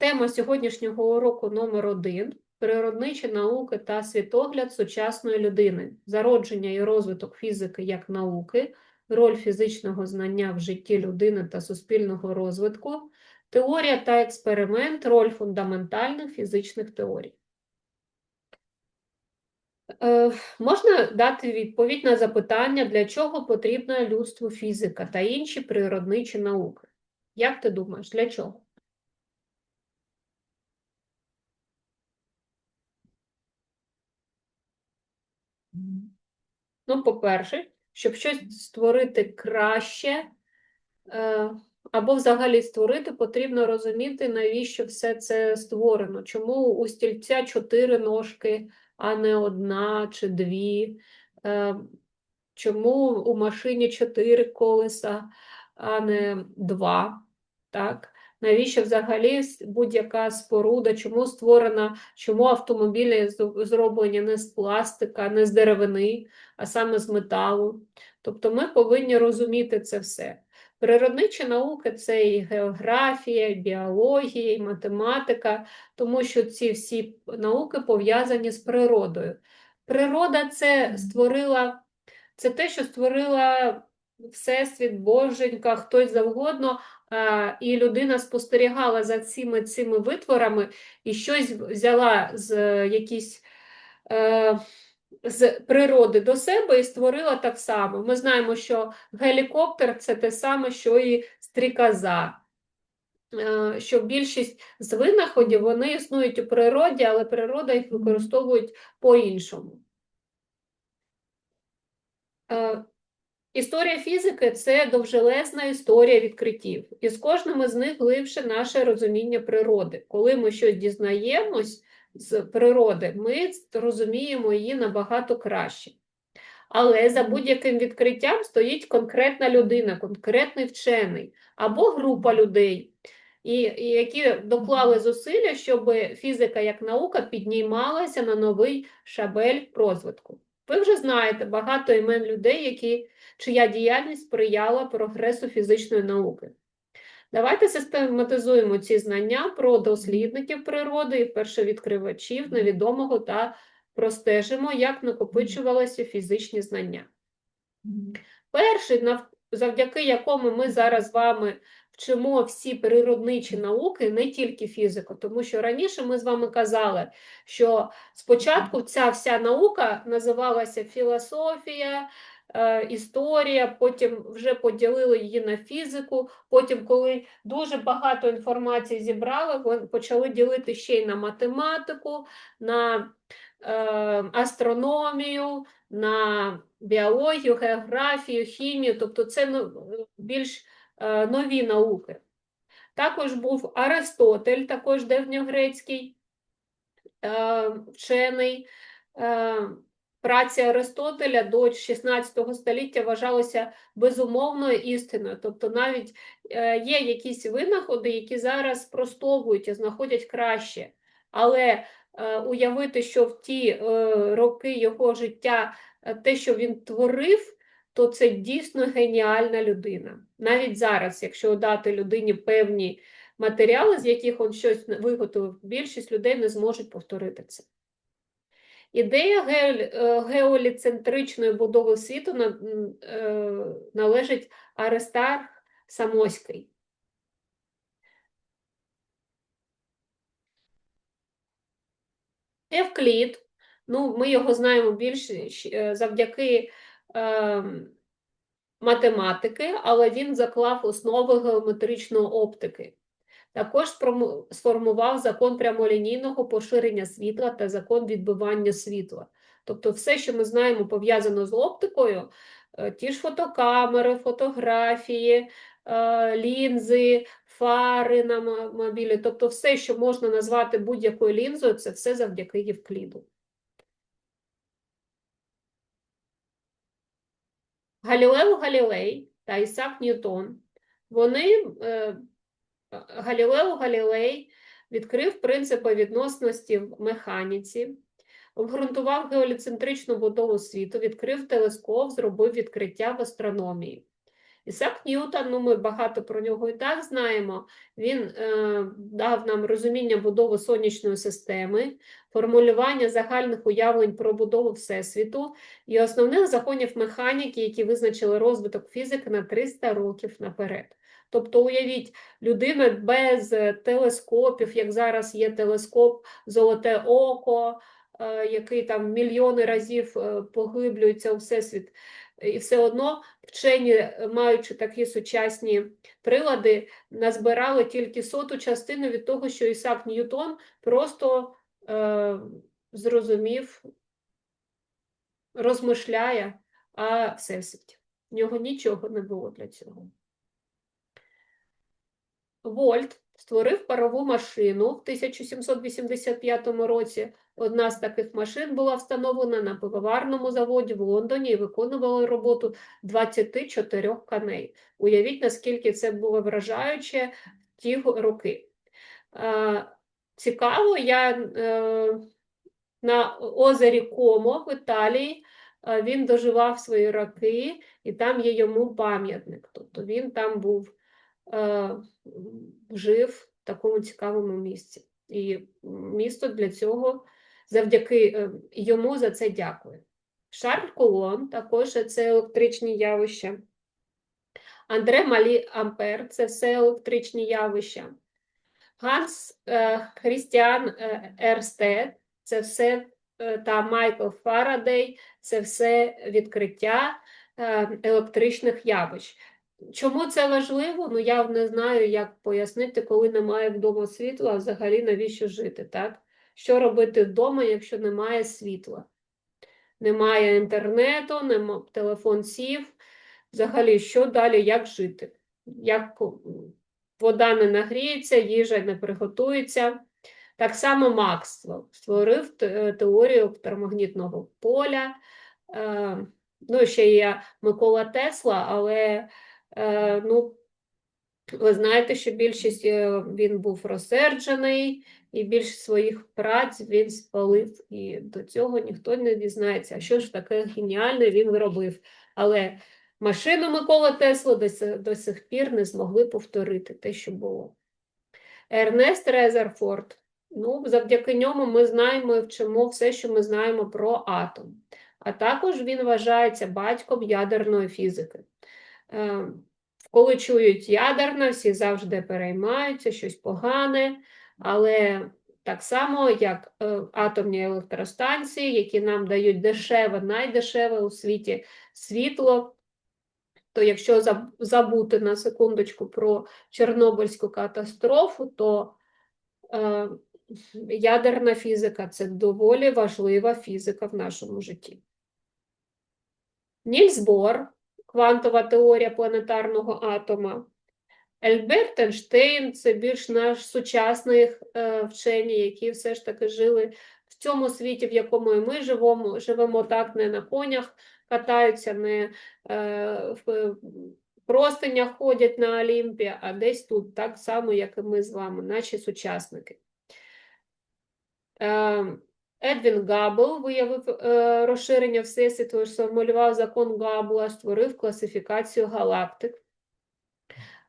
Тема сьогоднішнього уроку номер один природничі науки та світогляд сучасної людини, зародження і розвиток фізики як науки, роль фізичного знання в житті людини та суспільного розвитку, теорія та експеримент, роль фундаментальних фізичних теорій. Е, можна дати відповідь на запитання, для чого потрібна людству фізика та інші природничі науки? Як ти думаєш, для чого? Ну, по-перше, щоб щось створити краще, е, або взагалі створити, потрібно розуміти, навіщо все це створено. Чому у стільця чотири ножки, а не одна чи дві? Е, Чому у машині чотири колеса, а не два? Так? Навіщо взагалі будь-яка споруда, чому створена, чому автомобілі зроблені не з пластика, не з деревини, а саме з металу? Тобто ми повинні розуміти це все. Природничі науки це і географія, і біологія, і математика, тому що ці всі науки пов'язані з природою. Природа це створила, це те, що створила Всесвіт, Боженька, хтось завгодно, і людина спостерігала за цими цими витворами і щось взяла з е, якісь. Е, з природи до себе і створила так само. Ми знаємо, що гелікоптер це те саме, що і стрікоза. Е, Що більшість з винаходів вони існують у природі, але природа їх використовують по-іншому. Історія фізики це довжелезна історія відкриттів, і з кожним із них глибше наше розуміння природи. Коли ми щось дізнаємось з природи, ми розуміємо її набагато краще. Але за будь-яким відкриттям стоїть конкретна людина, конкретний вчений або група людей, і, і які доклали зусилля, щоб фізика як наука піднімалася на новий шабель розвитку. Ви вже знаєте багато імен людей, які, чия діяльність сприяла прогресу фізичної науки. Давайте систематизуємо ці знання про дослідників природи і першовідкривачів невідомого та простежимо, як накопичувалися фізичні знання. Перший, завдяки якому ми зараз з вами вчимо всі природничі науки, не тільки фізику, тому що раніше ми з вами казали, що спочатку ця вся наука називалася філософія, історія, потім вже поділили її на фізику. Потім, коли дуже багато інформації зібрали, почали ділити ще й на математику, на е, астрономію, на біологію, географію, хімію, тобто це більш е, нові науки. Також був Аристотель, також древньогрецький е, вчений. Е, Праця Аристотеля до 16 століття вважалася безумовною істиною. Тобто навіть е, є якісь винаходи, які зараз спростовують і знаходять краще. Але е, уявити, що в ті е, роки його життя те, що він творив, то це дійсно геніальна людина. Навіть зараз, якщо дати людині певні матеріали, з яких він щось виготовив, більшість людей не зможуть повторити це. Ідея е, геоліцентричної будови світу е, належить Аристарх Самоський. Евклід, ну, ми його знаємо більше е, завдяки е, математики, але він заклав основи геометричної оптики. Також сформував закон прямолінійного поширення світла та закон відбивання світла. Тобто все, що ми знаємо, пов'язано з оптикою, е, ті ж фотокамери, фотографії, е, лінзи, фари на мобілі, тобто все, що можна назвати будь-якою лінзою, це все завдяки Євкліду. Галілео Галілей та Ісак Ньютон, вони, е, Галілео Галілей відкрив принципи відносності в механіці, обґрунтував геоліцентричну будову світу, відкрив телескоп, зробив відкриття в астрономії. Ісак Ньютон, ну ми багато про нього і так знаємо. Він е, дав нам розуміння будови сонячної системи, формулювання загальних уявлень про будову Всесвіту і основних законів механіки, які визначили розвиток фізики на 300 років наперед. Тобто, уявіть, людина без е, телескопів, як зараз є телескоп Золоте Око, е, який там мільйони разів е, поглиблюється у всесвіт, і все одно вчені, маючи такі сучасні прилади, назбирали тільки соту частину від того, що Ісак Ньютон просто е, зрозумів, розмишляє о всесвіті. В нього нічого не було для цього. Вольт створив парову машину в 1785 році. Одна з таких машин була встановлена на пивоварному заводі в Лондоні і виконувала роботу 24 коней. Уявіть, наскільки це було вражаюче в ті роки. Цікаво, я е, на озері Комо в Італії е, він доживав свої роки, і там є йому пам'ятник. Тобто він там був жив в такому цікавому місці. І місто для цього завдяки е, йому за це дякує. Шарль Кулон також це електричні явища. Андре Малі Ампер це все електричні явища. Ганс е, Хрістіан Ерстед це все е, та Майкл Фарадей це все відкриття електричних явищ. Чому це важливо? Ну я не знаю, як пояснити, коли немає вдома світла, взагалі навіщо жити, так? Що робити вдома, якщо немає світла? Немає інтернету, нема, телефон сів. Взагалі, що далі, як жити? Як вода не нагріється, їжа не приготується. Так само Максвелл створив теорію електромагнітного поля. Е, Ну, ще є Микола Тесла, але ну, ви знаєте, що більшість е, він був розсерджений, і більшість своїх праць він спалив, і до цього ніхто не дізнається, що ж таке геніальне він виробив. Але машину Микола Тесла до, до сих пір не змогли повторити те, що було. Ернест Резерфорд. Ну, завдяки ньому ми знаємо і вчимо все, що ми знаємо про атом. А також він вважається батьком ядерної фізики. Е, Коли чують ядерна, всі завжди переймаються, щось погане, але так само, як е, атомні електростанції, які нам дають дешеве, найдешеве у світі світло, то якщо забути на секундочку про Чорнобильську катастрофу, то е, ядерна фізика це доволі важлива фізика в нашому житті. Нільс Бор, квантова теорія планетарного атома. Ельберт Ейнштейн – це більш наш сучасний е, вчені, які все ж таки жили в цьому світі, в якому і ми живемо, живемо так, не на конях катаються, не е, в простинях ходять на Олімпі, а десь тут, так само, як і ми з вами, наші сучасники. Едвін Габбл виявив е, розширення Всесвіту, сформулював закон Габбла, створив класифікацію галактик.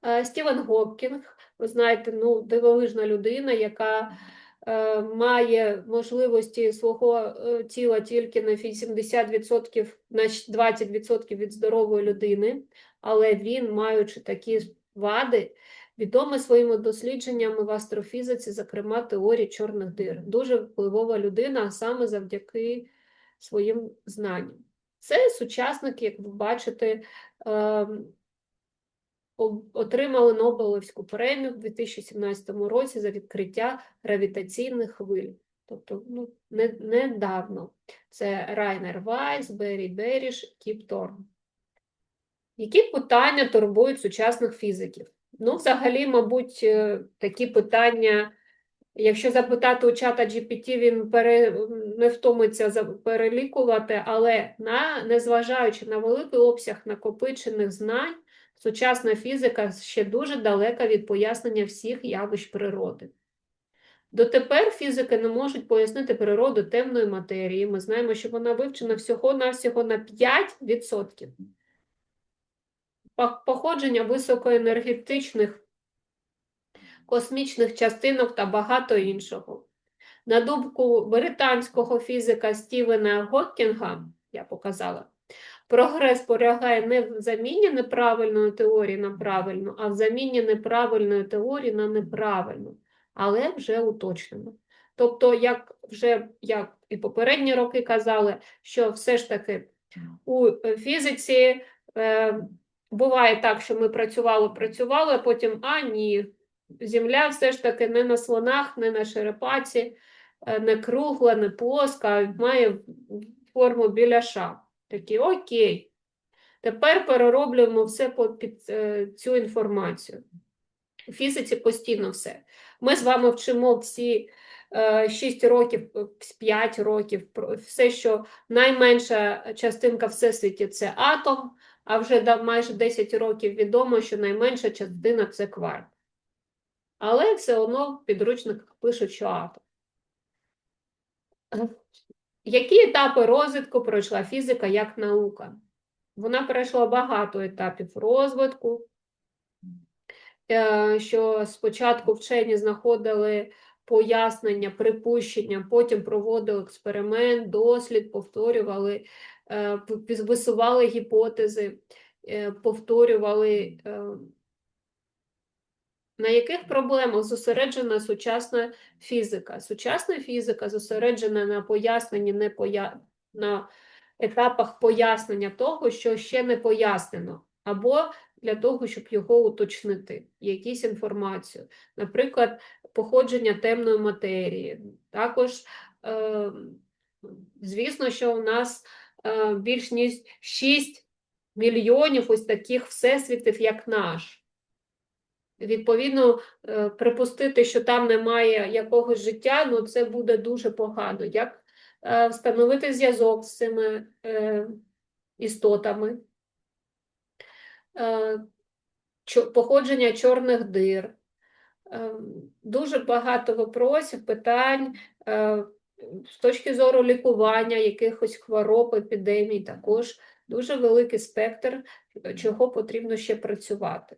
Е, Стівен Гоккінг, ви знаєте, ну, дивовижна людина, яка е, має можливості свого е, тіла тільки на 80%, на 20% від здорової людини, але він, маючи такі вади, відомий своїми дослідженнями в астрофізиці, зокрема теорії чорних дир. Дуже впливова людина, а саме завдяки своїм знанням. Це сучасники, як ви бачите, ем, отримали Нобелівську премію в 2017 році за відкриття гравітаційних хвиль. Тобто ну, не, недавно. Це Райнер Вайс, Беррі Беріш, Кіп Торн. Які питання турбують сучасних фізиків? Ну, взагалі, мабуть, е, такі питання, якщо запитати у чата GPT, він пере, не втомиться перелікувати, але на, незважаючи на великий обсяг накопичених знань, сучасна фізика ще дуже далека від пояснення всіх явищ природи. Дотепер фізики не можуть пояснити природу темної матерії. Ми знаємо, що вона вивчена всього-навсього на 5%. По- походження високоенергетичних космічних частинок та багато іншого. На думку британського фізика Стівена Гоккінга, я показала, прогрес полягає не в заміні неправильної теорії на правильну, а в заміні неправильної теорії на неправильну, але вже уточнено. Тобто, як вже як і попередні роки казали, що все ж таки у фізиці е, буває так, що ми працювали, працювали, а потім а ні, Земля все ж таки не на слонах, не на черепаці, е, не кругла, не плоска, має форму біляша. Такі окей. Тепер перероблюємо все під е, цю інформацію. У фізиці постійно все. Ми з вами вчимо всі 6 років, 5 років, все, що найменша частинка всесвіті це атом, а вже майже 10 років відомо, що найменша частина це кварк. Але все одно в підручниках пишуть, що атом. Які етапи розвитку пройшла фізика як наука? Вона пройшла багато етапів розвитку, е, що спочатку вчені знаходили пояснення, припущення, потім проводили експеримент, дослід, повторювали, е, висували гіпотези, е, повторювали. е, На яких проблемах зосереджена сучасна фізика? Сучасна фізика зосереджена на поясненні не поя... на етапах пояснення того, що ще не пояснено, або для того, щоб його уточнити, якісь інформацію. Наприклад, походження темної матерії. Також, е, звісно, що у нас е, більш ніж 6 мільйонів ось таких всесвітів, як наш. Відповідно, е, припустити, що там немає якогось життя, ну це буде дуже погано. Як встановити зв'язок з цими істотами? Походження чорних дир. Е, Дуже багато вопросів, питань е, з точки зору лікування якихось хвороб, епідемій, також дуже великий спектр, е, чого потрібно ще працювати.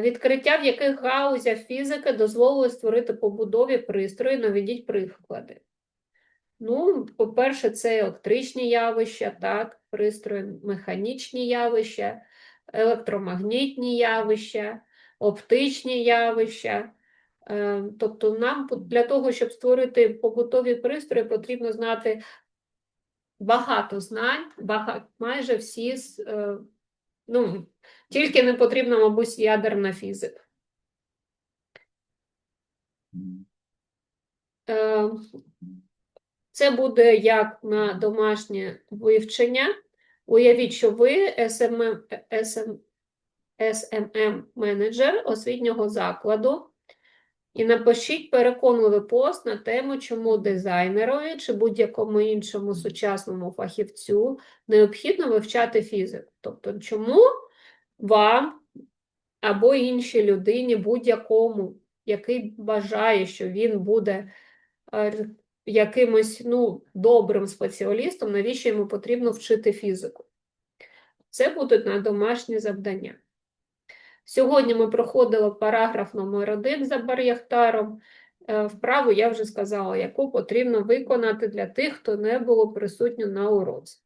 Відкриття в яких гаузях фізики дозволили створити побудові пристрої, наведіть приклади. Ну, по-перше, це електричні явища, так, пристрої, механічні явища, електромагнітні явища, оптичні явища. Е, Тобто нам для того, щоб створити побутові пристрої, потрібно знати багато знань, бага- майже всі, е, ну, тільки не потрібна, мабуть, ядерна фізика. Е, Це буде як на домашнє вивчення. Уявіть, що ви SMM, SM, SMM-менеджер освітнього закладу і напишіть переконливий пост на тему, чому дизайнерові чи будь-якому іншому сучасному фахівцю необхідно вивчати фізику. Тобто, чому вам або іншій людині, будь-якому, який вважає, що він буде е, якимось ну, добрим спеціалістом, навіщо йому потрібно вчити фізику? Це будуть на домашні завдання. Сьогодні ми проходили параграф номер 1 за Бар'яхтаром. Е, Вправу я вже сказала, яку потрібно виконати для тих, хто не було присутньо на уроці.